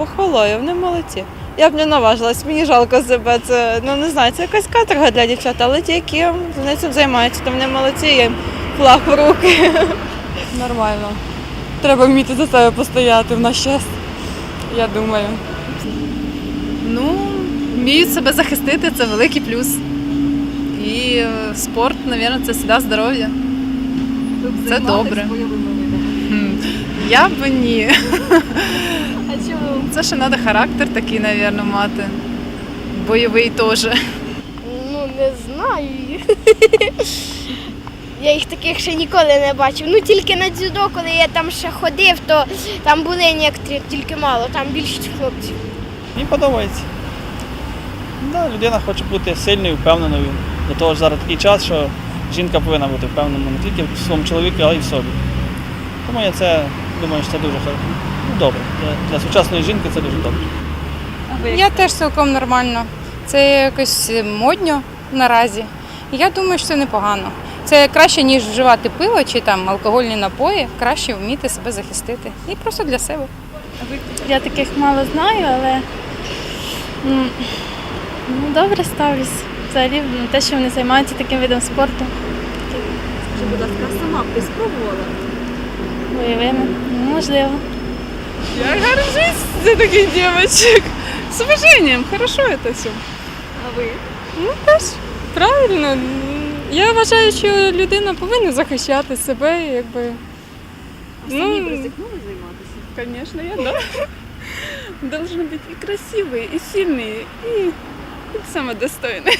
похвалою, вони молодці. Я б не наважилась, мені жалко себе. Це ну не знаю, це якась каторга для дівчат, але ті, які вони цим займаються, то вони молодці, я їм флаг в руки. Нормально. Треба вміти за себе постояти в наш час, я думаю. Ну, вміють себе захистити, це великий плюс. І е, спорт, мабуть, це завжди здоров'я. Це добре. Я б ні. Це ще треба характер такий, мабуть, мати. Бойовий теж. Ну, не знаю. Я їх таких ще ніколи не бачив. Ну тільки на дзюдо, коли я там ще ходив, то там були некоторі, тільки мало, там більшість хлопців. Мені подобається. Да, людина хоче бути сильною, впевненою. До того ж зараз такий час, що жінка повинна бути впевнена не тільки в своєму чоловіку, але й в собі. Тому я це думаю, що це дуже ну, добре. Для, для сучасної жінки це дуже добре. Я теж цілком нормально. Це якось модньо наразі. Я думаю, що це непогано. Це краще, ніж вживати пиво чи там алкогольні напої, краще вміти себе захистити. І просто для себе. Я таких мало знаю, але ну, добре ставлюсь. Взагалі те, що вони займаються таким видом спорту. Скажи, будь ласка, сама б ти спробувала? Бойовими. Ну, можливо. Я горжусь за таких дівчинок. З уважением, хорошо це все. А ви? Правильно. Я вважаю, що людина повинна захищати себе, якби. А самі Ну, б ризикнули займатися? Конечно, я да. Должны быть и красивые, и сильные, и, и самодостойные.